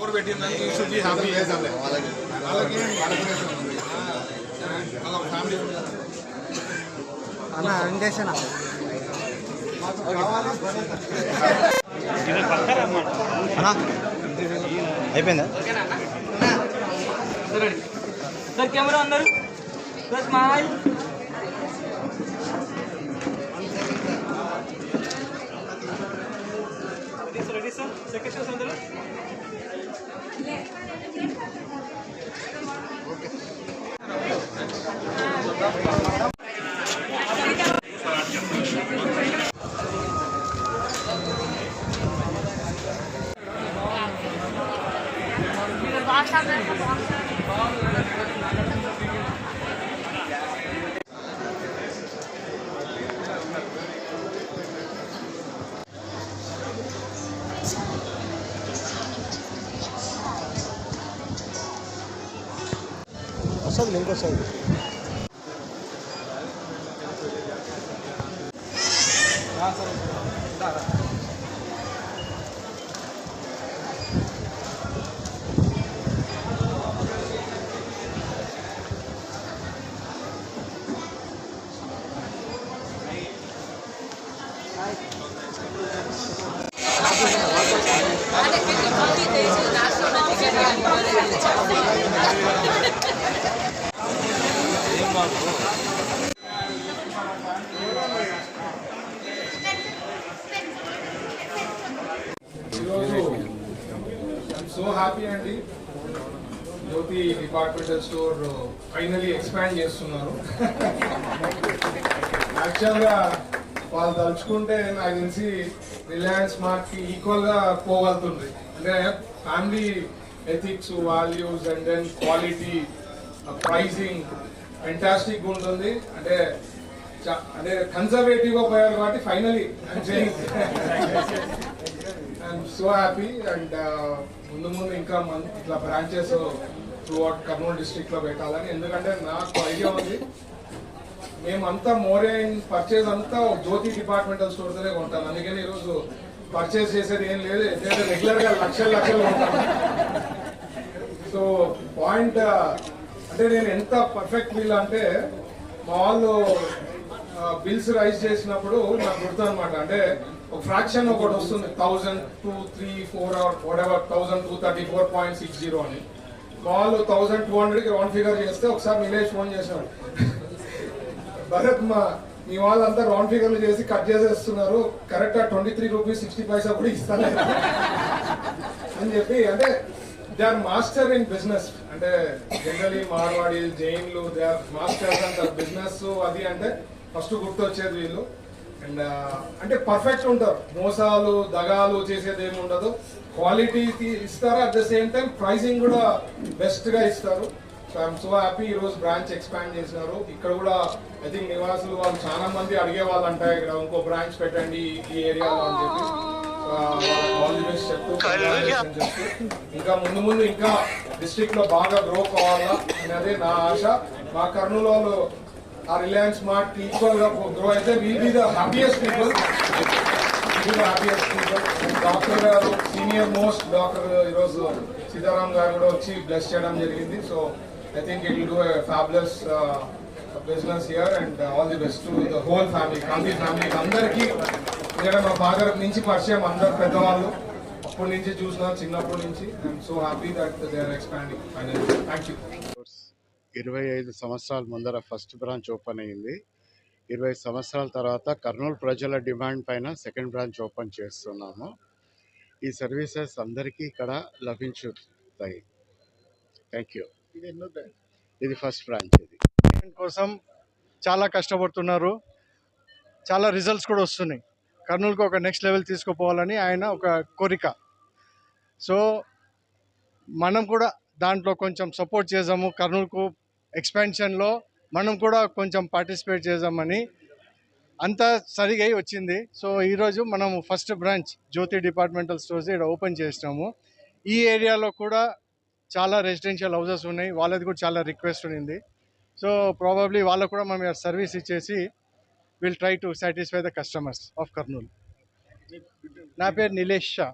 Store పెట్టిందని you should be happy. వాళ్ళకి వాళ్ళ ఫ్యామిలీ అన్న. అన్నా అయిపోయిందా? సార్ కెమెరా అందరు? Plus smile ready sir second shows అందరూ? వస్తుంది లింక్ వస్తుంది ఈరోజు సో హ్యాపీ అండి Jyothi departmental store finally expand చేస్తున్నారు. యాక్చువల్గా వాళ్ళు తలుచుకుంటే నాకు తెలిసి రిలయన్స్ మార్ట్కి ఈక్వల్గా పోగలుగుతుంది. అంటే family ethics values and then quality pricing fantastic ఉంటుంది. అంటే అంటే కన్సర్వేటివ్గా పోయారు కాబట్టి ఫైనలీ సో హ్యాపీ అండ్ ముందు ముందు ఇంకా మన ఇట్లా బ్రాంచెస్ త్రూ అవుట్ కర్నూలు డిస్ట్రిక్ట్లో పెట్టాలని. ఎందుకంటే నాకు ఐడియా ఉంది. మేమంతా మోరేన్ పర్చేజ్ అంతా జ్యోతి డిపార్ట్మెంటల్ స్టోర్ తోనే కొంటాం. అందుకని ఈరోజు పర్చేజ్ చేసేది ఏం లేదు. ఎందుకంటే రెగ్యులర్గా లక్షలు లక్షలు ఉంటాను సో పాయింట్ అంటే నేను ఎంత పర్ఫెక్ట్ వీల్ అంటే మా వాళ్ళు uh, బిల్స్ రైజ్ చేసినప్పుడు నాకు గుర్తు అనమాట అంటే ఒక ఫ్రాక్షన్ ఒకటి వస్తుంది thousand two three four whatever thousand two thirty four point six zero అని వాళ్ళు థౌజండ్ టూ హండ్రెడ్కి రౌండ్ ఫిగర్ చేస్తే ఒకసారి నిలేష్ ఫోన్ చేశాడు. భరత్ మా మీ వాళ్ళంతా రౌండ్ ఫిగర్లు చేసి కట్ చేసేస్తున్నారు. Correct twenty three rupees sixty paisa కూడా ఇస్తాను అని చెప్పి అంటే they are master in business అంటే జనరలీ మార్వాడి జైన్లు దే ఆర్ మాస్టర్స్ అంటారు బిజినెస్ అది అంటే ఫస్ట్ గుర్తొచ్చేది వీళ్ళు. అండ్ uh, అంటే పర్ఫెక్ట్ ఉంటారు. మోసాలు దగాలు చేసేది ఏమి ఉండదు. క్వాలిటీ ఇస్తారు? At the same time pricing కూడా బెస్ట్గా ఇస్తారు. సో ఐఎమ్ సో హ్యాపీ ఈరోజు బ్రాంచ్ ఎక్స్పాండ్ చేసినారు. ఇక్కడ కూడా ఐ థింక్ నివాసులు వాళ్ళు చాలా మంది అడిగే వాళ్ళు అంటారు ఇక్కడ ఇంకో బ్రాంచ్ పెట్టండి ఈ ఏరియాలో అని చెప్పి. ఆల్ ది బెస్ట్ చెప్తూ ఇంకా ముందు ముందు ఇంకా డిస్ట్రిక్ట్లో బాగా గ్రో కావాలా? అనేది నా ఆశ. మా కర్నూలు ఆ రిలయన్స్ మార్ట్ ఈక్వల్గా గ్రో అయితే will be the happiest people happiest people doctor గారు సీనియర్ మోస్ట్ డాక్టర్ ఈరోజు సీతారాం గారు కూడా వచ్చి బ్లెస్ చేయడం జరిగింది. So I think it will do fabulous business year and all the best to the whole family Kanthi family అందరికీ ఎందుకంటే మా ఫాదర్ నుంచి పరిచయం అందరు పెద్దవాళ్ళు. అప్పటి నుంచి చూసిన చిన్నప్పటి నుంచి. I'm so happy that they are expanding final thank you ఇరవై ఐదు సంవత్సరాల ముందర ఫస్ట్ బ్రాంచ్ ఓపెన్ అయింది ఇరవై సంవత్సరాల తర్వాత కర్నూలు ప్రజల డిమాండ్ పైన సెకండ్ బ్రాంచ్ ఓపెన్ చేస్తున్నాము. ఈ సర్వీసెస్ అందరికీ ఇక్కడ లభించుతాయి. Thank you. ఇది ఫస్ట్ బ్రాంచ్ ఇది. కోసం చాలా కష్టపడుతున్నారు. చాలా రిజల్ట్స్ కూడా వస్తున్నాయి. కర్నూలుకు ఒక నెక్స్ట్ లెవెల్ తీసుకుపోవాలని ఆయన ఒక కోరిక. సో మనం కూడా దాంట్లో కొంచెం సపోర్ట్ చేసాము కర్నూలుకు ఎక్స్పాన్షన్లో మనం కూడా కొంచెం పార్టిసిపేట్ చేద్దామని అంతా సరిగా వచ్చింది. సో ఈరోజు మనము first branch Jyothi departmental stores ఇక్కడ ఓపెన్ చేసినాము. ఈ ఏరియాలో కూడా చాలా రెసిడెన్షియల్ హౌసెస్ ఉన్నాయి. వాళ్ళది కూడా చాలా రిక్వెస్ట్ ఉంది సో ప్రాబబ్లీ వాళ్ళకు కూడా మనం సర్వీస్ ఇచ్చేసి will try to satisfy the customers of Kurnool నా పేరు నిలేష్ షా.